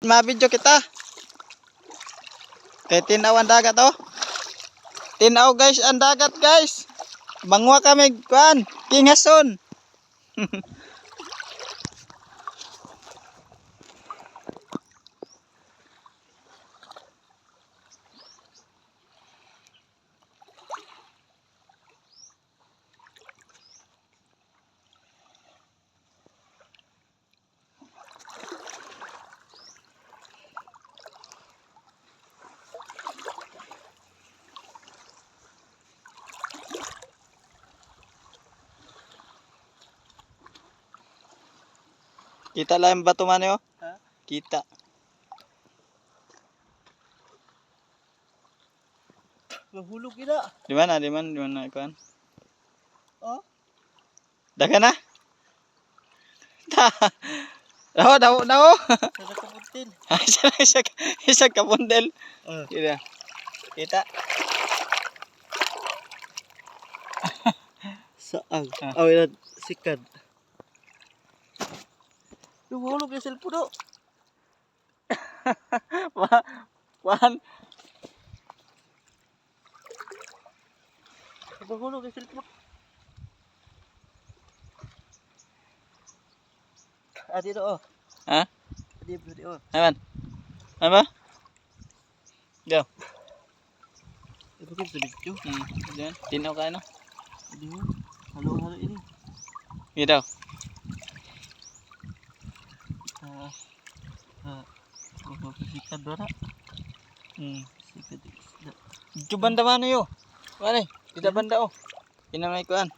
Mabidyo kita. Kay tinaw ang dagat oh. Tinaw guys ang dagat guys. Bangwa kami kuan, kingason. Kita lang man oh. Ha? Kita. Mahulog gina. Di mana? Di mana? Di mana kuan? Oh. Daga na? Daw, daw, daw. Sada ka putin. isa, isa, isa ka bundel. Oh. Kita. Kita. Saang. Ah. Oh, yan. Sikad. Yung cellphone oh. Wa- Kuan. Yung cellphone. Ah, dito oh. Ha? Dito, dito oh. Aman. Ano ba? Go. Ito ko sa video. Hmm. Diyan. Tinaw ka no? Dito. Halo-halo ini. Ito. Ah. Oh, sikad dora. Hmm. Sikad isda. Diyo banda yo? Wala. Kita banda oh. Kinamay kuan.